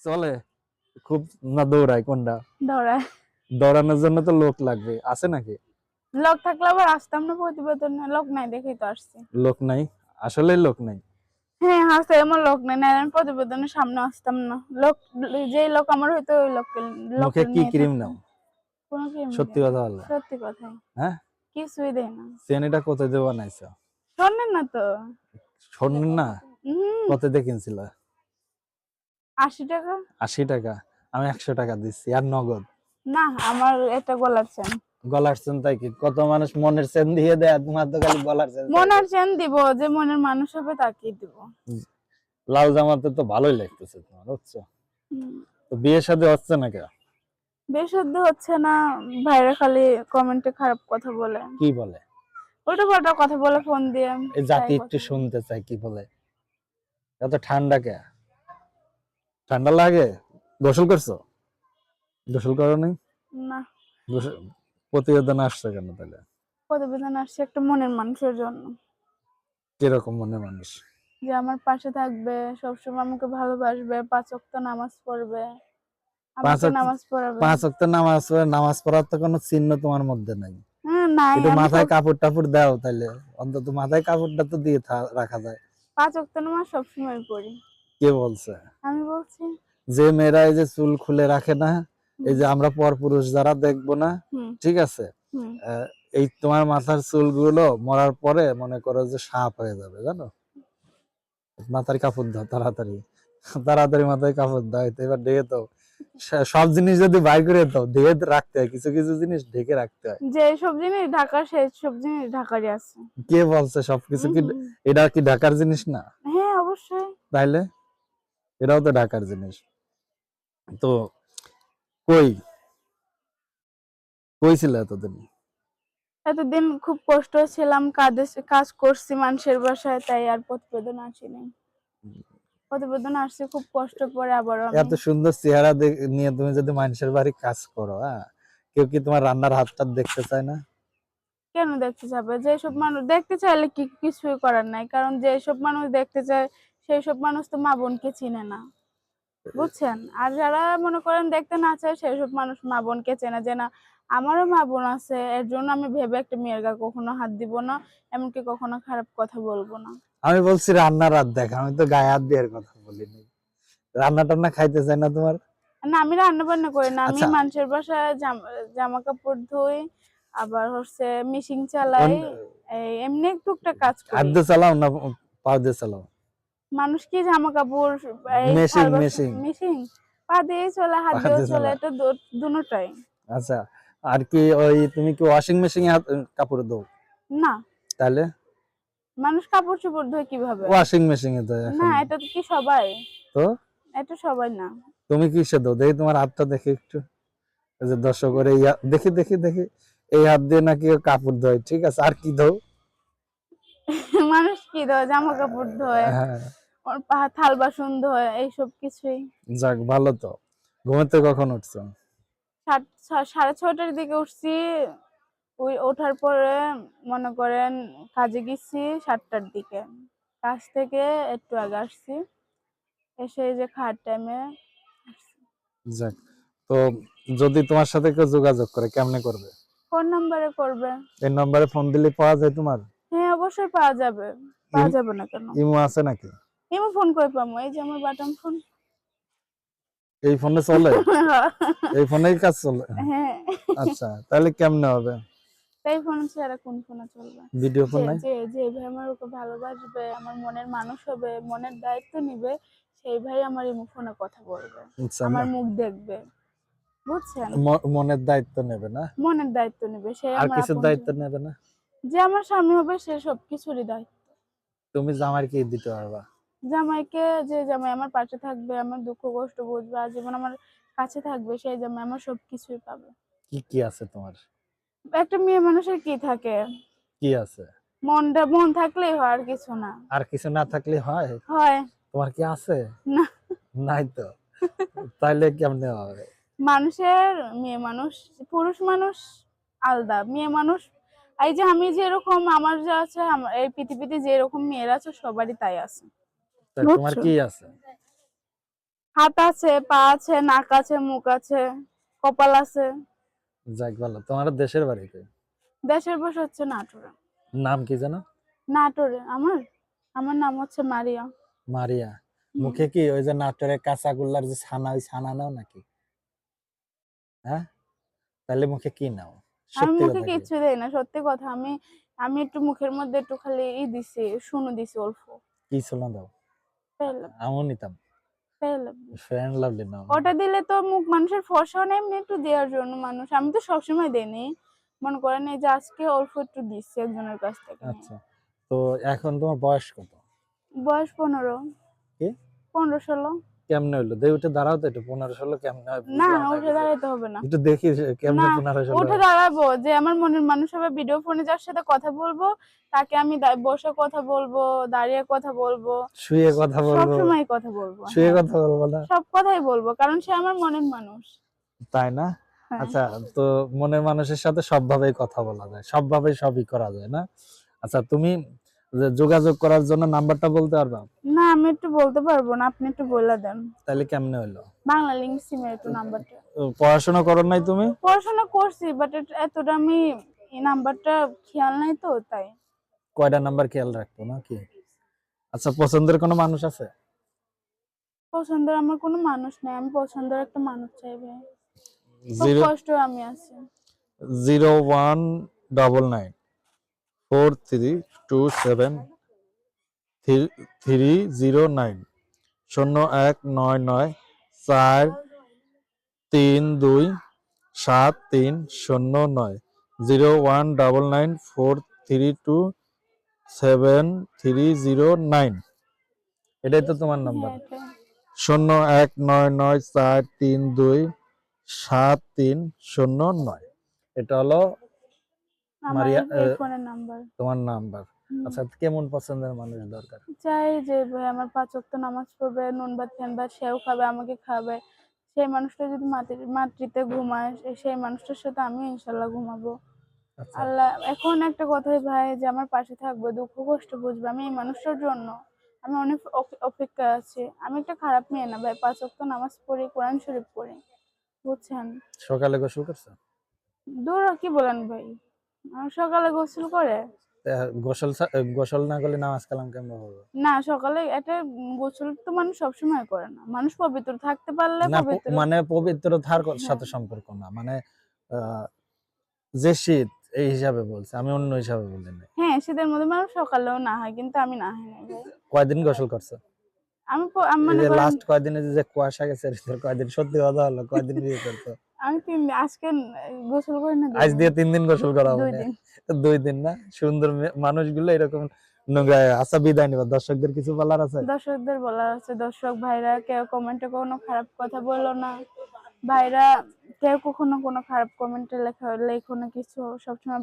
চলে? খুব না দৌড়ায় কোনটা? দৌড়ায়। দৌড়ানোর জন্য তো লোক লাগবে। আছে নাকি? লোক থাকলে আবার আসতাম না প্রতিবেদনে লোক নাই দেখেই তো আসছি। লোক নাই? আসলে লোক নাই? হ্যাঁ হাসতে এমন লোক নেই। না আমি প্রতিবেদনের সামনে আসতাম না। লোক যে লোক আমার হয়তো ওই লোককে লোক কি ক্রিম নাও? কোনো ক্রিম সত্যি কথা বললে সত্যি কথা হ্যাঁ? কিছুই দেয় না। চেনিটা কত দিয়ে বানাইছো? শোনেন না তো। শোনেন না? কত দিয়ে কিনছিল? আশি টাকা? আশি টাকা। আমি একশো টাকা দিচ্ছি আর নগদ। না আমার এটা গলার চেন। গলার চেন তাই কি? কত মানুষ মনের চেন দিয়ে দেয় তোমার তো খালি গলার চেন মনের চেন দিব যে মনের মানুষ হবে তাকেই দিব। লাল জামাতে তো ভালোই লাগতেছে তোমার বুঝছ? তো বিয়ের সাথে হচ্ছে না কে বেশুদ্ধ হচ্ছে না ভাইরা খালি কমেন্টে খারাপ কথা বলে। কি বলে? ওটা পাল্টা কথা বলে ফোন দিয়ে এই জাতি একটু শুনতে চাই কি বলে? এত ঠান্ডা কে? ঠান্ডা লাগে? গোসল করছ? গোসল করো নাই না প্রতিবেদন আসছে কেন তাহলে? প্রতিবেদন আসছে একটা মনের মানুষের জন্য। কীরকম মনে মানুষ? যে আমার পাশে থাকবে সবসময় আমাকে ভালোবাসবে পাঁচ ওয়াক্ত নামাজ পড়বে। পাঁচ ওয়াক্ত- নামাজ পড়াবে। পাঁচ ওয়াক্ত নামাজ পড়ে নামাজ পড়ার তো কোনো চিহ্ন তোমার মধ্যে নাই। নাই। একটু মাথায় সব- কাপড় টাপড় দাও তাইলে অন্তত মাথায় কাপড়টা তো দিয়ে রাখা যায়। পাঁচ ওয়াক্ত নামাজ সবসময় পড়ি। কে বলছে? আমি বলছি। যে মেয়েরা এই যে চুল খুলে রাখে না এই যে আমরা পর পুরুষ যারা দেখব না ঠিক আছে? এই তোমার মাথার চুলগুলো মরার পরে মনে করো যে সাপ হয়ে যাবে জানো? মাথার কাপড় দাও তাড়াতাড়ি। তাড়াতাড়ি মাথায় কাপড় দাও এবার ঢেকে তো সব জিনিস যদি বাইর করে দাও ঢেকে রাখতে হয় কিছু কিছু জিনিস ঢেকে রাখতে হয়। যে সব জিনিস ঢাকার সেই সব জিনিস ঢাকারই আছে। কে বলছে সবকিছু কি। এটা কি ঢাকার জিনিস না? হ্যাঁ অবশ্যই। তাইলে? এটাও তো ঢাকার জিনিস। তো কই? কই ছিল এতদিন? এতদিন খুব কষ্ট ছিলাম কাজে কাজ করছি মানুষের বাসায় তাই আর প্রতিবেদন আসিনি। প্রতিবেদন আসছে খুব কষ্ট পরে আবার এত সুন্দর চেহারা নিয়ে তুমি যদি মানুষের বাড়ি কাজ করো হ্যাঁ? কেউ কি তোমার রান্নার হাতটা দেখতে চায় না? কেন দেখতে যাবে? যেসব মানুষ দেখতে চাইলে কি কিছুই করার নাই। কারণ যেসব মানুষ দেখতে চায় সেই সব মানুষ তো মা বোনকে চিনে না। বুঝছেন? আর যারা মনে করেন দেখতে না চায় সেই সব মানুষ মা বোনকে চেনে যে না আমারও মা বোন আছে এর জন্য আমি ভেবে একটা মেয়ের গা কখনো হাত দিব না এমনকি কখনো খারাপ কথা বলব না। আমি বলছি রান্নার হাত দেখ আমি তো গায়ে হাত দেওয়ার কথা বলিনি। রান্না টান্না খাইতে চাই না তোমার? না আমি রান্না বান্না করি না আমি আচ্ছা। মানুষের বাসায় জামা কাপড় ধুই আবার হচ্ছে মিশিং চালাই এমনি টুকটাক কাজ হাত করি। দিয়ে চালাও না পা দিয়ে চালাও? মানুষ কি জামা কাপড় সালবার- machine. machine? পা দিয়ে চলে হাত দিয়ে চলে। এটা দুটোটাই। আচ্ছা আর কি ওই তুমি কি ওয়াশিং মেশিনে কাপড় দাও না। তাহলে? মানুষ কাপড় চোপড় ধোয় কীভাবে? ওয়াশিং মেশিনে এখন। না এটা তো কি সবাই? তো? এটা সবাই না। তুমি কিসে দাও দেখি তোমার হাতটা দেখি একটু। এই যে দর্শক করে দেখি দেখি দেখি। এই হাত দিয়ে নাকি কাপড় ধোয় ঠিক আছে? আর কি দাও কি ধোয় জামা কাপড় ধোয় থাল বাসন ধোয় এইসব কিছুই। যাক ভালো তো। ঘুমাতে কখন উঠছো? সাড়ে ছটার দিকে উঠছি। ওই ওঠার পরে মনে করেন কাজে গেছি সাতটার দিকে। কাজ থেকে একটু আগে আসছি। এসে এই যে খাওয়ার টাইমে যাক তো যদি তোমার সাথে কেউ যোগাযোগ করে কেমনে করবে? ফোন নাম্বারে করবে। এই নম্বরে ফোন দিলে পাওয়া যায় তোমার? হ্যাঁ অবশ্যই পাওয়া যাবে। পাওয়া যাবে না কেন? ইমো আছে নাকি? এমন ফোন করে পাবো? এই যে আমার বাটন ফোন। এই ফোনে চলে? এই ফোনেই কাজ চলে? হ্যাঁ। আচ্ছা তাহলে কেমনে হবে? তাই ফোন ছাড়া কোন ফোনে চলবে? ভিডিও ফোন নাই? যে যে ভাই আমার ওকে ভালোবাসবে আমার মনের মানুষ হবে মনের দায়িত্ব নিবে সেই ভাই আমার এই ফোনে কথা বলবে। আচ্ছা আমার মুখ দেখবে। বুঝছেন? মনের দায়িত্ব নেবে না? মনের দায়িত্ব নিবে সে আর আমার কিছুর আপন- দায়িত্ব নেবে না? যে আমার স্বামী হবে সে সব কিছুরই দায়িত্ব। তুমি জামার কি দিতে পারবা। জামাইকে যে জামাই আমার পাশে থাকবে আমার দুঃখ কষ্ট বুঝবে আজীবন আমার কাছে থাকবে সেই জামাই আমার সব কিছুই পাবে। কি কি আছে তোমার? একটা মেয়ে মানুষের কি থাকে? কি আছে? মনটা মন থাকলেই হয় আর কিছু না। আর কিছু না থাকলে হয়? হয়। তোমার কি আছে? না। নাই তো। তাইলে কেমনে হবে? মানুষের মেয়ে মানুষ পুরুষ মানুষ আলাদা মেয়ে মানুষ এই যে আমি যেরকম আমার যা আছে এই পৃথিবীতে যেরকম মেয়েরা আছে সবারই তাই আছে। তোমার কি আছে? হাত আছে পা আছে নাক আছে মুখ আছে কপাল আছে। যাক ভালো। তোমার দেশের বাড়ি কই? দেশের বসে হচ্ছে নাটোরে। নাম কি জানো নাটোরে আমার? আমার নাম হচ্ছে মারিয়া। মারিয়া। মুখে কি ওই যে নাটোরের কাঁচাগোল্লার যে ছানা ওই ছানা নাও নাকি? হ্যাঁ? তাহলে মুখে কি নাও? আমি মুখে কথা কি? কিচ্ছু দেই না সত্যি কথা। আমি আমি একটু মুখের মধ্যে একটু খালি ই দিছি শুনু দিছি অল্প। কি শোনা দাও? পেলাম নিতাম। ফ্রেন্ড লাভলি নাও ওটা দিলে তো মুখ মানুষের হয় এমনি একটু দেওয়ার জন্য মানুষ। আমি তো সবসময় দেইনি। মনে করেন এই যে আজকে অল্প একটু দিচ্ছি একজনের কাছ থেকে আচ্ছা। তো এখন তোমার বয়স কত? বয়স পনেরো। কি? পনেরো ষোলো। কেমনে হইল? দে উঠে দাঁড়াও তো একটু পনেরো ষোলো কেমনে হয়? না উঠে দাঁড়াইতে হবে না। একটু দেখি কেমনে পনেরো ষোলো উঠে দাঁড়াবো যে আমার মনের মানুষ হবে ভিডিও ফোনে যার সাথে কথা বলব তাকে আমি বসে কথা বলব দাঁড়িয়ে কথা বলব শুয়ে কথা সব বলব। সময় কথা বলব শুয়ে হ্যাঁ, কথা বলব না। সব কথাই বলব কারণ সে আমার মনের মানুষ। তাই না? হ্যাঁ। আচ্ছা তো মনের মানুষের সাথে সবভাবেই কথা বলা যায় সবভাবেই সবই করা যায় না? আচ্ছা তুমি যে যোগাযোগ করার জন্য নাম্বারটা বলতে পারবা? না আমি একটু বলতে পারব না আপনি একটু বলে দেন। তাহলে কেমনে হলো? বাংলা লিঙ্ক সিমের একটু নাম্বারটা। পড়াশোনা করো নাই তুমি? পড়াশোনা করছি বাট এতটা আমি এই নাম্বারটা খেয়াল নাই তো তাই। কয়টা নাম্বার খেয়াল রাখতো না কি আচ্ছা পছন্দের কোনো মানুষ আছে? পছন্দের আমার কোনো মানুষ নাই আমি পছন্দের একটা মানুষ চাইবে খুব জিরো কষ্ট আমি আছি। Zero one double nine. Four three two seven three zero nine শূন্য এক নয় নয় চার তিন দুই সাত তিন শূন্য নয় zero one double nine four three two seven three zero nine এটাই তো তোমার নাম্বার শূন্য এক নয় নয় চার তিন দুই সাত তিন শূন্য নয় এটা। হলো মারিয়া, ফোনের নাম্বার। তোমার নাম্বার। আচ্ছা কেমন পছন্দের মানুষ দরকার? চাই যে ভাই আমার পাঁচ ওয়াক্ত নামাজ পড়বে নুন ভাত ফ্যান ভাত সেও খাবে আমাকে খাবে। সেই মানুষটা যদি মাতৃ মাতৃতে ঘুমায় সেই মানুষটার সাথে আমি ইনশাল্লাহ ঘুমাবো। আচ্ছা। আল্লাহ এখন একটা কথাই ভাই যে আমার পাশে থাকবে দুঃখ কষ্ট বুঝবে। আমি এই মানুষটার জন্য আমি অনেক অপেক্ষা আছি। আমি একটা খারাপ মেয়ে না ভাই পাঁচ ওয়াক্ত নামাজ পড়ি কোরআন শরীফ পড়ি। বুঝছেন? সকালে গোসল করছ? দূর কি বলেন ভাই? সকালে গোসল করে? গোসল গোসল না করলে নামাজ কালাম কেমন হবে? না সকালে এটা গোসল তো মানুষ সবসময় করে না। মানুষ পবিত্র থাকতে পারলে পবিত্র। মানে পবিত্র থার সাথে হ্যাঁ। সম্পর্ক না। মানে যে শীত এই হিসাবে বলছে। আমি অন্য হিসাবে বলি না হ্যাঁ শীতের মধ্যে মানুষ সকালেও না হয় কিন্তু আমি না হয় কয়দিন গোসল করছ? আমি মনে লাস্ট কয়দিনে যে কুয়াশা গেছে কয়দিন সত্যি কথা হলো কয়দিন বিয়ে করছ? আমি তিন আজকে গোসল করি না আজ। দিয়ে তিন দিন গোসল করা হবে দুই দিন। না সুন্দর মানুষগুলো এরকম নোংরা আচ্ছা বিদায় নিবা। দর্শকদের কিছু বলার আছে? দর্শকদের বলার আছে দর্শক ভাইরা কেউ কমেন্টে কোনো খারাপ কথা বলল না। ভাইরা কেউ কখনো কোনো খারাপ কমেন্টে লেখা লেখো না কিছু সবসময়